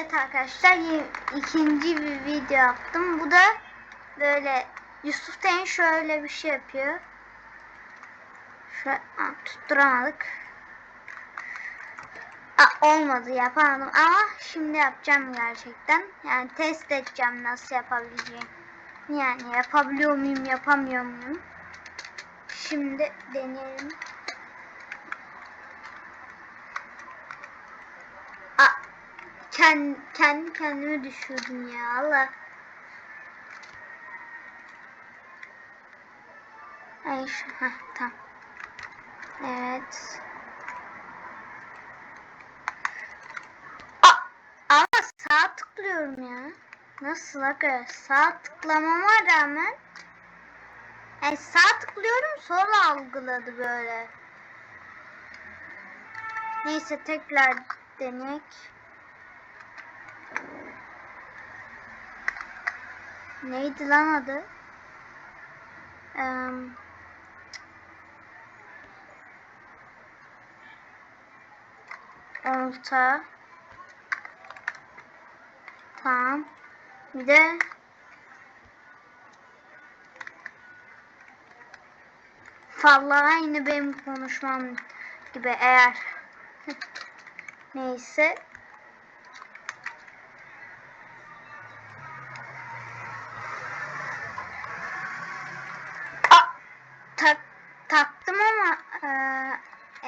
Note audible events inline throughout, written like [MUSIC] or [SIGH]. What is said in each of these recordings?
Evet arkadaşlar ikinci bir video yaptım. Bu da böyle Yusuf Ten şöyle bir şey yapıyor. Şöyle Aa, tutturamadık. Aa, olmadı yapamadım ama şimdi yapacağım gerçekten. Yani test edeceğim nasıl yapabileceğim. Yani yapabiliyor muyum yapamıyor muyum. Şimdi deneyelim. Aa, kendi, kendi kendime düşürdüm ya Allah. Ay şu, heh, tamam. Evet. Aa, ama sağ tıklıyorum ya. Nasıl aga? Sağ tıklamama rağmen yani sağ tıklıyorum sonra algıladı böyle. Neyse tekrar deneyek. Neydi lan adı? Eee Orta. Tamam. Bir de Vallahi aynı benim konuşmam gibi eğer [LAUGHS] neyse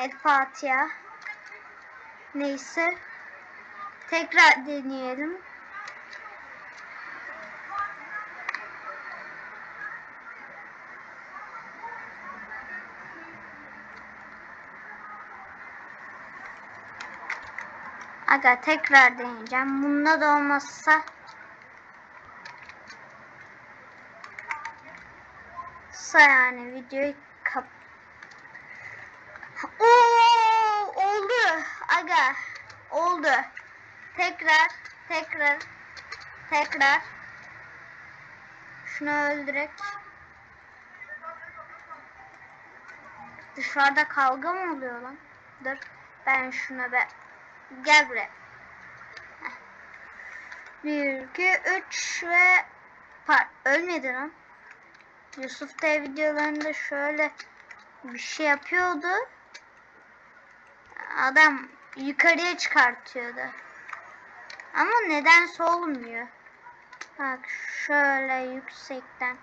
El Fatiha. Neyse. Tekrar deneyelim. Aga tekrar deneyeceğim. Bunda da olmazsa sa yani videoyu Aga oldu. Tekrar tekrar tekrar şunu öldürek. Dışarıda kavga mı oluyor lan? Dur ben şuna be Gel buraya. Heh. Bir, iki, üç ve par ölmedi lan. Yusuf da videolarında şöyle bir şey yapıyordu. Adam yukarıya çıkartıyordu. Ama nedense olmuyor. Bak şöyle yüksekten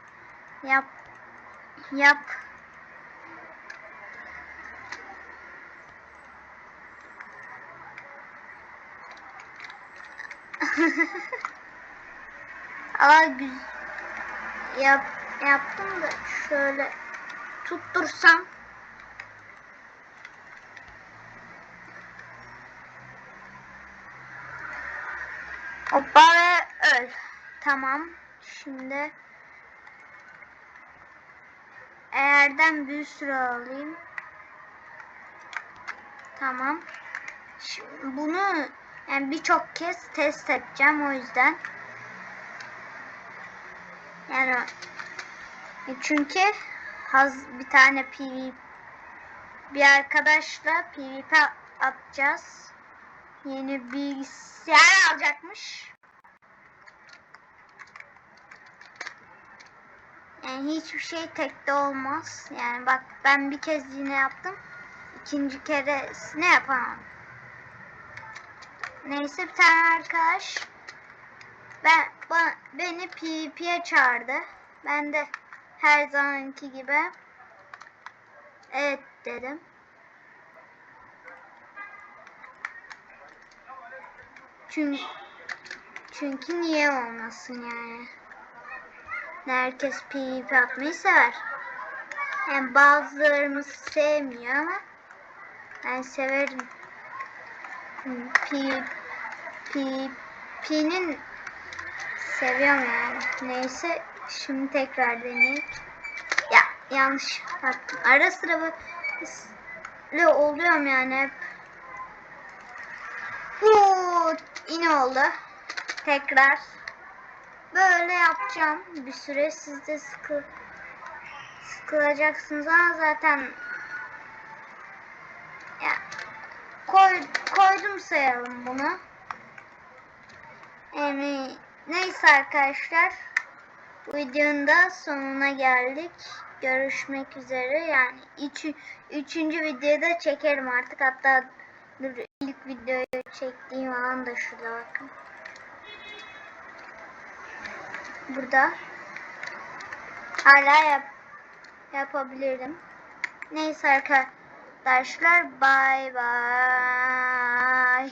yap yap [LAUGHS] Ama güz yap yaptım da şöyle tuttursam Hoppa ve öl. Tamam. Şimdi eğerden bir sürü alayım. Tamam. Şimdi bunu yani birçok kez test edeceğim o yüzden. Yani çünkü haz bir tane PvP bir arkadaşla PvP atacağız. Yeni bilgisayar alacakmış. Yani hiçbir şey tekte olmaz. Yani bak ben bir kez yine yaptım. İkinci keresine yapamam. Neyse bir tane arkadaş ben ba, beni PvP'ye çağırdı. Ben de her zamanki gibi evet dedim. Çünkü çünkü niye olmasın yani? Herkes PvP atmayı sever. Yani bazılarımız sevmiyor ama ben severim. PvP'nin seviyorum yani. Neyse şimdi tekrar deneyeyim. Ya yanlış yaptım. Ara sıra böyle oluyorum yani hep. Yine oldu. Tekrar böyle yapacağım bir süre. Siz de sıkı, sıkılacaksınız ama zaten ya koy, koydum sayalım bunu. Yani neyse arkadaşlar. Bu videonun da sonuna geldik. Görüşmek üzere. Yani üç, üçüncü videoda çekerim artık. Hatta dur videoyu çektiğim alan da şurada bakın. Burada. Hala yap, yapabilirim. Neyse arkadaşlar. Bye bye.